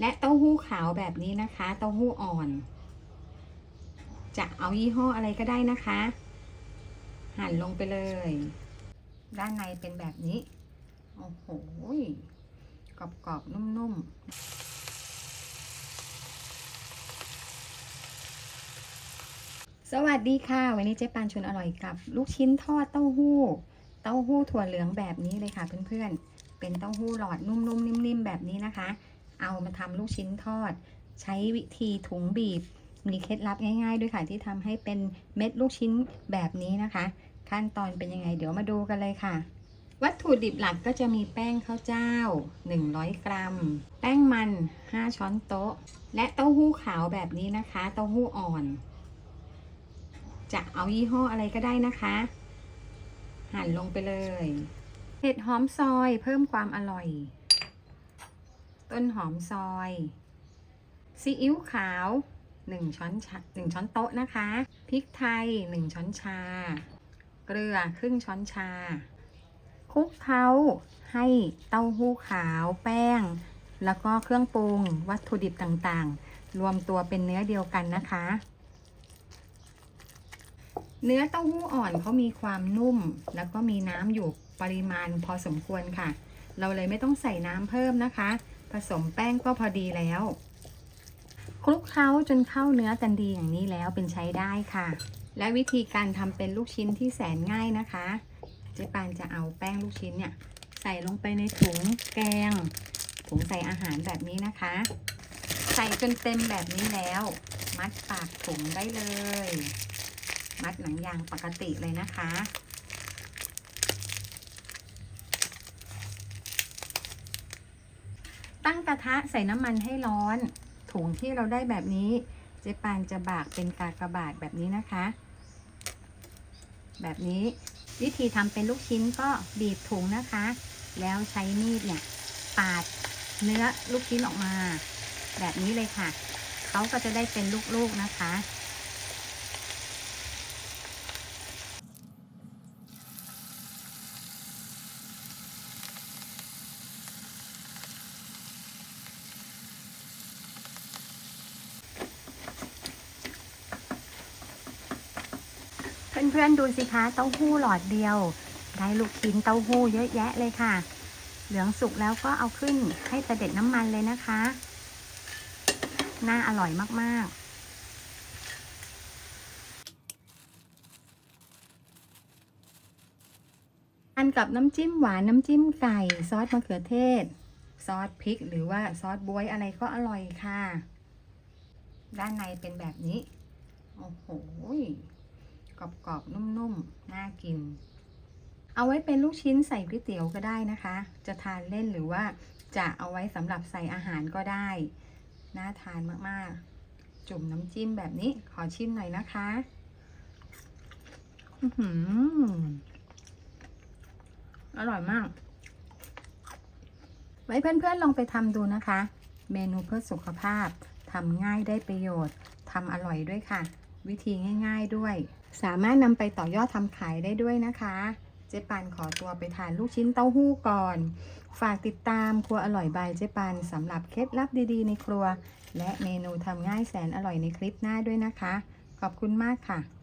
และเต้าหู้ขาวแบบนี้นะคะ เต้าหู้อ่อน จะเอายี่ห้ออะไรก็ได้นะคะ หั่นลงไปเลย ด้านในเป็นแบบนี้ โอ้โหกรอบๆนุ่มๆ สวัสดีค่ะ วันนี้เจ๊ปานชวนอร่อยกับ ลูกชิ้นทอดเต้าหู้ เต้าหู้ถั่วเหลืองแบบนี้เลยค่ะเพื่อนๆ เป็นเต้าหู้หลอดนุ่มๆ นิ่มๆ แบบนี้นะคะ เอามาทำลูกชิ้นทอด ใช้วิธีถุงบีบ มีเคล็ดลับง่าย ๆ ด้วยค่ะที่ทำให้เป็นเม็ดลูกชิ้นแบบนี้นะคะ ขั้นตอนเป็นยังไงเดี๋ยวมาดูกันเลยค่ะ วัตถุดิบหลักก็จะมีแป้งข้าวเจ้า 100 กรัม แป้งมัน 5 ช้อนโต๊ะ และเต้าหู้ขาวแบบนี้นะคะ เต้าหู้อ่อน จะเอายี่ห้ออะไรก็ได้นะคะ หั่นลงไปเลยเห็ดหอมซอยเพิ่มความอร่อย ต้นหอมซอยซีอิ๊วขาว 1 ช้อนชา1ช้อนโต๊ะนะคะ พริกไทย 1 ช้อนชา เกลือครึ่งช้อนชา คลุกเคล้าให้เต้าหู้ขาวแป้ง แล้วก็เครื่องปรุงวัตถุดิบต่างๆ รวมตัวเป็นเนื้อเดียวกันนะคะ เนื้อเต้าหู้อ่อนเขามีความนุ่ม แล้วก็มีน้ำอยู่ปริมาณพอสมควรค่ะ เราเลยไม่ต้องใส่น้ำเพิ่มนะคะ ผสมแป้งก็พอดีแล้วคลุกเคล้าจนเข้าเนื้อกันดีอย่างนี้แล้วเป็นใช้ได้ค่ะ และวิธีการทำเป็นลูกชิ้นที่แสนง่ายนะคะเจ๊ปานจะเอาแป้งลูกชิ้นเนี่ย ใส่ลงไปในถุงแกง ถุงใส่อาหารแบบนี้นะคะ ใส่จนเต็มแบบนี้แล้ว มัดปากถุงได้เลย มัดหนังยางปกติเลยนะคะ ตั้งกระทะใส่น้ำมันให้ร้อน ถุงที่เราได้แบบนี้ เจ๊ปานจะบากเป็นกากบาทแบบนี้นะคะ แบบนี้วิธีทำเป็นลูกชิ้นก็บีบถุงนะคะ แล้วใช้มีดเนี่ยปาดเนื้อลูกชิ้นออกมา แบบนี้เลยค่ะ เขาก็จะได้เป็นลูกๆนะคะ เพื่อนๆดูสิคะเต้าหู้หลอดเดียว ได้ลูกชิ้นเต้าหู้เยอะแยะเลยค่ะ เหลืองสุกแล้วก็เอาขึ้นให้เสด็จน้ำมันเลยนะคะ น่าอร่อยมากๆันกับน้ำจิ้มหวานน้ำจิ้มไก่ซอสมะเขือเทศ ซอสพริก หรือว่าซอสบวยอะไรก็อร่อยค่ะ ด้านในเป็นแบบนี้ โอ้โห กรอบๆ นุ่มๆ น่ากิน เอาไว้เป็นลูกชิ้นใส่ก๋วยเตี๋ยวก็ได้นะคะ จะทานเล่นหรือว่าจะเอาไว้สำหรับใส่อาหารก็ได้ น่าทานมากๆ จุ่มน้ำจิ้มแบบนี้ ขอชิมหน่อยนะคะอื้อหืออร่อยมาก ไว้เพื่อนๆลองไปทำดูนะคะ เมนูเพื่อสุขภาพทำง่ายได้ประโยชน์ทำอร่อยด้วยค่ะ วิธีง่าย ๆด้วย สามารถนำไปต่อยอดทำขายได้ด้วยนะคะ เจ๊ปานขอตัวไปทานลูกชิ้นเต้าหู้ก่อน ฝากติดตามครัวอร่อยบายเจ๊ปานสำหรับเคล็ดลับดีๆ ในครัว และเมนูทำง่ายแสนอร่อยในคลิปหน้าด้วยนะคะ ขอบคุณมากค่ะ